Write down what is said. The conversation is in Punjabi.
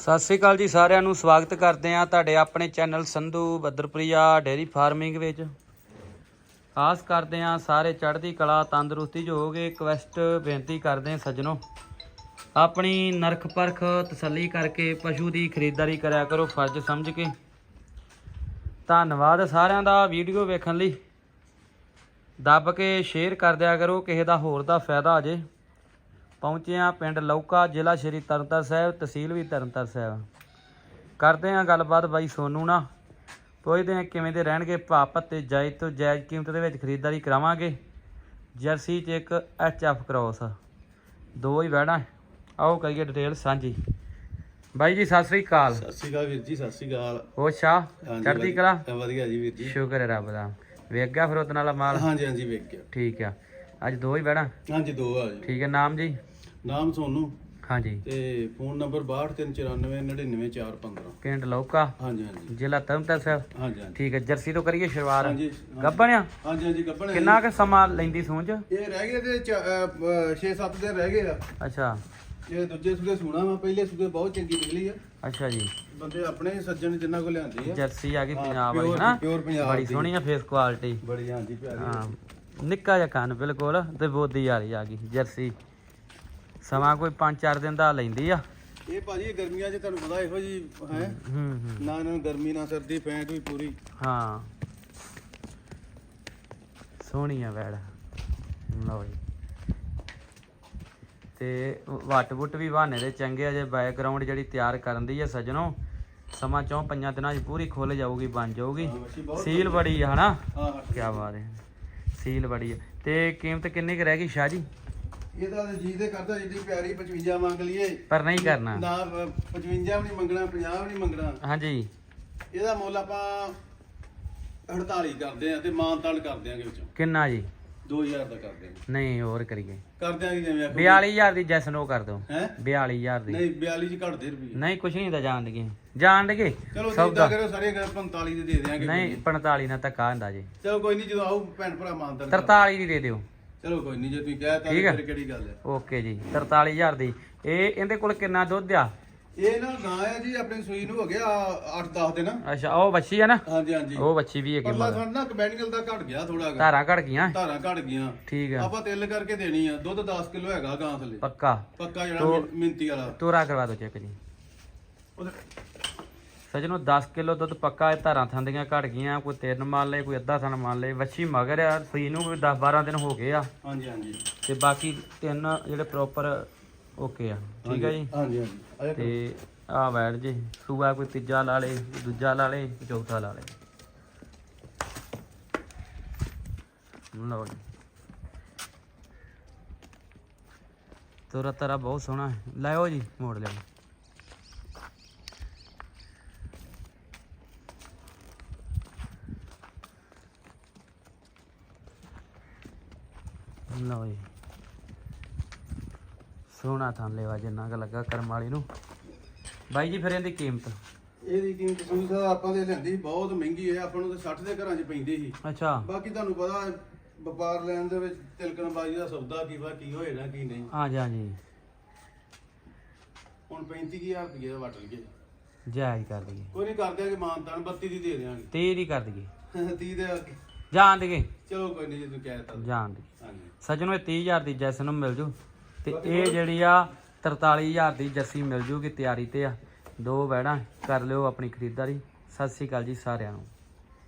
ਸਤਿ ਸ੍ਰੀ ਅਕਾਲ ਜੀ ਸਾਰਿਆਂ ਨੂੰ, ਸਵਾਗਤ ਕਰਦੇ ਆ ਤੁਹਾਡੇ ਆਪਣੇ channel Sandhu Badarpriya dairy farming ਵਿੱਚ। ਆਸ ਕਰਦੇ ਆ ਸਾਰੇ ਚੜ੍ਹਦੀ ਕਲਾ, ਤੰਦਰੁਸਤੀ ਜੋ ਹੋਗੇ ਰਿਕਵੈਸਟ ਬੇਨਤੀ ਕਰਦੇ ਆ ਸੱਜਣੋ। ਆਪਣੀ ਨਰਖ ਪਰਖ ਤਸੱਲੀ ਕਰਕੇ ਪਸ਼ੂ ਦੀ ਖਰੀਦਦਾਰੀ ਕਰਿਆ ਕਰੋ, ਫਰਜ਼ ਸਮਝ ਕੇ। ਧੰਨਵਾਦ ਸਾਰਿਆਂ ਦਾ ਵੀਡੀਓ ਵੇਖਣ ਲਈ। ਦੱਬ ਕੇ ਸ਼ੇਅਰ ਕਰ ਦਿਆ ਕਰੋ, ਕਿਸੇ ਦਾ ਹੋਰ ਦਾ ਫਾਇਦਾ ਆ ਜੇ। ਪਹੁੰਚੇ ਆ ਪਿੰਡ ਲੌਕਾ ਜ਼ਿਲ੍ਹਾ ਸ਼੍ਰੀ ਤਰਨਤਾਰਨ ਸਾਹਿਬ ਤਹਿਸੀਲ ਵੀ ਤਰਨਤਾਰਨ ਸਾਹਿਬ। ਕਰਦੇ ਆ ਗੱਲਬਾਤ ਬਾਈ ਸੋਨੂ ਨਾਲ। ਪੁੱਛਦੇ ਆ ਕਿਵੇਂ ਦੇ ਰਹਿਣਗੇ ਭਾਅ ਭੱਤੇ ਜਾਇਜ਼ ਤੋਂ ਜਾਇਜ਼ ਕੀਮਤ ਦੇ ਵਿੱਚ ਖਰੀਦਦਾਰੀ ਕਰਾਵਾਂਗੇ। ਜਰਸੀ 'ਚ ਇੱਕ ਐਚ ਐਫ ਕ੍ਰੋਸ ਦੋ ਹੀ ਬਹਿਣਾ ਆਓ ਕਰੀਏ ਡਿਟੇਲ ਸਾਂਝੀ। ਬਾਈ ਜੀ ਸਤਿ ਸ੍ਰੀ ਅਕਾਲ। ਸਤਿ ਸ਼੍ਰੀ ਅਕਾਲ ਵੀਰ ਜੀ ਸਤਿ ਸ਼੍ਰੀ ਅਕਾਲ। ਹੋ ਸ਼ਾਹ ਹਾਂਜੀ, ਚੜ੍ਹਦੀ ਵਧੀਆ- ਕਲਾ? ਵਧੀਆ ਜੀ ਵੀਰ ਜੀ। ਸ਼ੁਕਰ ਹੈ ਰੱਬ ਦਾ। ਵੇਖ ਗਿਆ ਫਿਰ ਉਹਦੇ ਨਾਲ ਮਾਲ? ਹਾਂਜੀ ਹਾਂਜੀ ਵੇਖ ਗਿਆ। ਠੀਕ ਆ। ਅੱਜ ਦੋ ਹੀ ਬਹਿਣਾ ਹਾਂਜੀ ਦੋ ਆ ਜੀ। ਠੀਕ ਹੈ ਨਾਮ ਜੀ? ਨਾਮ ਸੋਨੂ। ਹਾਂਜੀ। ਤੇ ਫੋਨ ਨੰਬਰ 6239999415 ਪਿੰਡ ਲੌਕਾ। ਹਾਂਜੀ ਹਾਂਜੀ। ਜ਼ਿਲ੍ਹਾ ਤਰਨਤਾਰਨ ਸਾਹਿਬ। ਹਾਂਜੀ ਹਾਂਜੀ। ਠੀਕ ਹੈ ਜਰਸੀ ਤੋਂ ਕਰੀਏ ਸ਼ੁਰੂਆਤ। ਹਾਂਜੀ ਹਾਂਜੀ। ਗੱਬਣ ਆ ਹਾਂਜੀ ਹਾਂਜੀ ਕੱਪਣ ਕਿੰਨਾ ਕੁ ਸਮਾਂ ਲੈਂਦੀ ਸੂੰਝ? ਇਹ ਰਹਿ ਗਏ ਤੇ 6-7 ਦਿਨ ਰਹਿ ਗਏ ਆ। ਅੱਛਾ। ਇਹ ਦੂਜੇ ਸੂਦੇ ਸੁਣਾ ਵਾ ਪਹਿਲੇ ਸੂਦੇ ਬਹੁਤ ਚੰਗੀ ਨਿਕਲੀ ਆ। ਅੱਛਾ ਜੀ। ਬੰਦੇ ਆਪਣੇ ਸੱਜਣ ਜਿੰਨਾ ਕੋ ਲਿਆਂਦੀ ਆ। ਜਰਸੀ ਆ ਗਈ ਪੰਜਾਬ ਵਾਲੀ ਹਨਾ pure ਪੰਜਾਬ ਬੜੀ। ਸੋਹਣੀ ਆ ਫੇਸ ਕੁਆਲਿਟੀ ਬੜੀ ਹਾਂਜੀ ਪਿਆਰੀ। ਹਾਂ। ਨਿੱਕਾ ਜਿਹਾ ਕੰਨ ਬਿਲਕੁਲ। ਤੇ ਬੋਦੀ ਵਾਲੀ ਆ ਗਈ ਜਰਸੀ। ਸਮਾਂ ਕੋਈ 5-4 ਦਿਨ ਦਾ ਲੈਂਦੀ ਆ। ਇਹ ਭਾਜੀ ਗਰਮੀਆਂ 'ਚ ਤੁਹਾਨੂੰ ਪਤਾ ਇਹੋ ਜੀ ਹੈ? ਹੂੰ ਹੂੰ। ਨਾ ਇਹਨਾਂ ਨੂੰ ਗਰਮੀ ਨਾ ਸਰਦੀ ਪੈਂਟ ਵੀ ਪੂਰੀ। ਹਾਂ। ਸੋਹਣੀ ਆ ਵੈੜ। ਲਓ ਜੀ। ਤੇ ਵੱਟ ਵੁੱਟ ਵੀ ਬਹਾਨੇ ਦੇ ਚੰਗੇ ਆ ਜੇ ਬੈਕਗ੍ਰਾਉਂਡ ਜਿਹੜੀ ਤਿਆਰ ਕਰਨ ਦੀ ਆ ਸਜਣੋ ਸਮਾਂ ਚੋਂ ਪੰਜਾਂ ਦਿਨਾਂ 'ਚ ਪੂਰੀ ਖੁੱਲ ਜਾਊਗੀ ਬਣ ਜਾਊਗੀ। ਸੀਲ ਬੜੀ ਆ ਹਨਾ? ਹਾਂ ਹਾਂ। ਕੀ ਬਾਤ ਹੈ। ਸੀਲ ਬੜੀ ਆ। ਤੇ ਕੀਮਤ ਕਿੰਨੀ ਕੁ ਰਹਿ ਗਈ ਸ਼ਾਹ ਜੀ? ਇਹਦਾ ਤਾਂ ਜੀ ਦੇ ਕਰਦਾ ਜਿੱਡੀ ਪਿਆਰੀ 55 ਮੰਗ ਲਈਏ। ਪਰ ਨਹੀਂ ਕਰਨਾ। ਨਾ ਅ, 55 ਵੀ ਨਹੀਂ ਮੰਗਣਾ 50 ਵੀ ਨਹੀਂ ਮੰਗਣਾ। ਹਾਂਜੀ। ਇਹਦਾ ਮੁੱਲ ਆਪਾਂ 48 ਕਰਦੇ ਆ ਤੇ ਮਾਨਤਾਲ ਕਰ ਦਿਆਂਗੇ ਵਿੱਚੋਂ। ਕਿੰਨਾ ਜੀ? 2000 ਦਾ ਕਰ ਦਿਆਂਗੇ ਨਹੀਂ ਹੋਰ ਕਰੀਏ। ਕਰ ਦਿਆਂਗੇ ਜਿਵੇਂ ਆਖੋ 42000 ਦੀ ਜੈਸ ਨੋ ਕਰ ਦਿਓ। ਹੈ? 42000 ਦੀ। ਨਹੀਂ 42 ਚ ਘੱਟ ਦੇ ਰੁਪਏ ਨਹੀਂ ਕੁਛ ਨਹੀਂ ਤਾਂ ਜਾਣ ਦਗੇ ਜਾਣ ਦਗੇ ਚਲੋ ਜਿੱਦਾਂ ਕਰੋ ਸਾਰੇ ਗੱਲ 45 ਦੇ ਦੇ ਦਿਆਂਗੇ। ਨਹੀਂ 45 ਨਾਲ ਧੱਕਾ ਹੁੰਦਾ ਜੀ। ਚਲੋ ਕੋਈ ਨਹੀਂ ਜਦੋਂ ਆਊ ਭੈਣ ਭਰਾ ਮਾਨਤਾਲ 43 ਦੀ ਦੇ ਦਿਓ। ਚਲੋ ਕੋਈ ਨਹੀਂ ਜੇ ਤੁਸੀਂ ਕਹਿ ਤਾ ਠੀਕ। ਫਿਰ ਕਿਹੜੀ ਗੱਲ ਹੈ? ਓਕੇ ਜੀ 43000 ਦੀ। ਇਹ ਇਹਦੇ ਕੋਲ ਕਿੰਨਾ ਦੁੱਧ ਆ? ਇਹ ਨਾ ਗਾਂ ਆ ਜੀ ਆਪਣੀ ਸੂਈ ਨੂੰ ਹੋ ਗਿਆ 8-10 ਦਿਨ। ਅੱਛਾ ਉਹ ਬੱਚੀ ਆ ਨਾ? ਹਾਂਜੀ ਹਾਂਜੀ। ਉਹ ਬੱਚੀ ਵੀ ਹੈਗੀ ਪਰਲਾ ਮਗਰ ਸਾਡਾ ਨਾ ਕਮੈਡੀਕਲ ਦਾ ਘਟ ਗਿਆ ਥੋੜਾ ਧਾਰਾਂ ਘੜ ਗਈਆਂ? ਧਾਰਾਂ ਘਟ ਗਈਆਂ। ਠੀਕ ਆ। ਆਪਾਂ ਤਿਲ ਕਰਕੇ ਦੇਣੀ ਆ। ਦੁੱਧ 10 ਕਿਲੋ ਹੈਗਾ ਗਾਂ ਥੱਲੇ। ਪੱਕਾ। ਪੱਕਾ ਜਿਹੜਾ ਮਿੰਤੀ ਵਾਲਾ। ਤੋਰਾ ਕਰਵਾ ਦਿਓ ਚੈੱਕ ਜੀ। ਸਜਣੋ 10 ਕਿਲੋ ਦੁੱਧ ਪੱਕਾ ਇਹ ਧਾਰਾਂ ਥੰਦੀਆਂ ਘੜ ਗਈਆਂ ਕੋਈ ਤਿੰਨ ਮੰਨ ਲਏ ਕੋਈ ਅੱਧਾ ਥਣ ਮੰਨ ਲਏ ਵੱਛੀ ਮਗਰ ਆ ਸੂਈ ਨੂੰ ਕੋਈ 10 12 ਦਿਨ ਹੋ ਗਏ ਆ। ਹਾਂਜੀ ਹਾਂਜੀ। ਤੇ ਬਾਕੀ ਤਿੰਨ ਜਿਹੜੇ ਪ੍ਰੋਪਰ ਓਕੇ ਆ। ਠੀਕ ਆ ਜੀ? ਹਾਂਜੀ ਹਾਂਜੀ। ਤੇ ਆ ਵੈੜ ਜੀ ਸੂਆ ਕੋਈ ਤੀਜਾ ਲਾ ਲੇ ਦੂਜਾ ਲਾ ਲੇ ਚੌਥਾ ਲਾ ਲੇ। ਲਓ ਜੀ। ਤੋਰਾ ਤਰਾ ਬਹੁਤ ਸੋਹਣਾ ਹੈ। ਲਾਓ ਜੀ ਮੋੜ ਲਿਓ ਲਓ ਜੀ। ਸੋਹਣਾ ਥਾਂ ਲੈਵਾ ਜਿੰਨਾ ਕੁ ਲੱਗਾ ਕਰਮ ਵਾਲੀ ਨੂੰ। ਬਾਈ ਜੀ ਫਿਰ ਇਹਦੀ ਕੀਮਤ? ਇਹਦੀ ਕੀਮਤ ਸਾਹਿਬ ਆਪਾਂ ਦੇ ਲੈਂਦੀ ਬਹੁਤ ਮਹਿੰਗੀ ਹੈ ਆਪਾਂ ਨੂੰ ਤਾਂ 60 ਦੇ ਘਰਾਂ 'ਚ ਪੈਂਦੀ ਸੀ। ਅੱਛਾ। ਬਾਕੀ ਤੁਹਾਨੂੰ ਪਤਾ ਵਪਾਰ ਲੈਣ ਦੇ ਵਿੱਚ ਤਿਲਕਣਬਾਜ਼ੀ ਦਾ ਸੌਦਾ ਕੀ ਵਾ ਕੀ ਹੋਏਗਾ ਕੀ ਨਹੀਂ। ਹਾਂਜੀ ਹਾਂਜੀ ਹੁਣ 35000 ਰੁਪਏ ਦਾ ਵਟ ਲਈਏ। ਜਾਇਜ਼ ਕਰ ਦਈਏ। ਕੋਈ ਨਹੀਂ ਕਰ ਦਿਆਂਗੇ ਮਾਨਤਾਨ 32 ਦੀ ਦੇ ਦਿਆਂਗੇ। 30 ਦੀ ਕਰ ਦਈਏ। 30 ਦੇ ਜਾਣ ਦਈਏ। ਚਲੋ ਕੋਈ ਨਹੀਂ ਜੇ ਤੂੰ ਕਹਿ ਤਾ। ਜਾਣ ਦੀ ਸੱਜਣੋ, ਇਹ 30000 ਦੀ ਜੈਸ ਨੂੰ ਮਿਲ ਜੂ। ਤੇ ਇਹ ਜਿਹੜੀ ਆ 43000 ਦੀ ਜੱਸੀ ਮਿਲ ਜੂਗੀ ਤਿਆਰੀ ਤੇ ਆ। ਦੋ ਵੈੜਾਂ ਕਰ ਲਿਓ ਆਪਣੀ ਖਰੀਦਦਾਰੀ। ਸਤਿ ਸ੍ਰੀ ਅਕਾਲ ਜੀ ਸਾਰਿਆਂ ਨੂੰ।